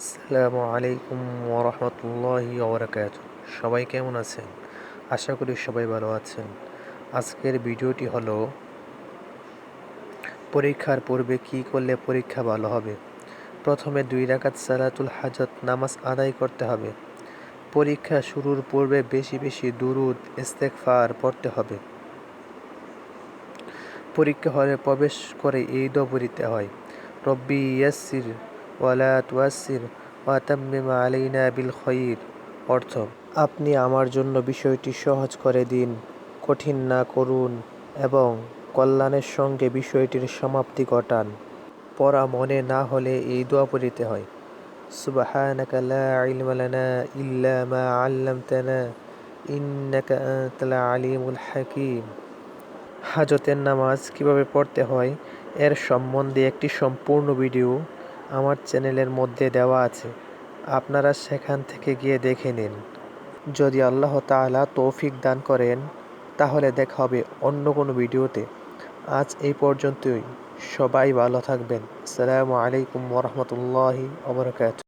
আসসালামু আলাইকুম ওরহমতুল্লাহি ওবরাকাত সবাই কেমন আছেন? আশা করি সবাই ভালো আছেন। আজকের ভিডিওটি হলো, পরীক্ষার পূর্বে কি করলে পরীক্ষা ভালো হবে? প্রথমে দুই রাকাত সালাতুল হাজত নামাজ আদায় করতে হবে। পরীক্ষা শুরুর পূর্বে বেশি বেশি দুরুদ ইস্তেকফার পড়তে হবে। পরীক্ষা হলে প্রবেশ করে এই দোয়া পড়িতে হয়। রব্বি ইয়াসির ওয়ালা তুয়াসির ওয়াতাম্মিম আলাইনা বিল খয়ির অর্থ, আপনি আমার জন্য বিষয়টি সহজ করে দিন, কঠিন না করুন এবং কল্যাণের সঙ্গে বিষয়টির সমাপ্তি ঘটান। পড়া মনে না হলে এই দোয়া পড়িতে হয়। সুবহানাকা লা ইলমা লানা ইল্লা মা আল্লামতানা ইন্নাকা আনতাল আলিমুল হাকিম। হাজতের নামাজ কীভাবে পড়তে হয়, এর সম্বন্ধে একটি সম্পূর্ণ ভিডিও আমার চ্যানেলের মধ্যে দেওয়া আছে। আপনারা সেখান থেকে গিয়ে দেখে নিন। যদি আল্লাহ তাআলা তৌফিক দান করেন, তাহলে দেখা হবে অন্য কোনো ভিডিওতে। আজ এই পর্যন্তই। সবাই ভালো থাকবেন। আসসালামু আলাইকুম ওরহমতুল্লাহি ওবরাকাত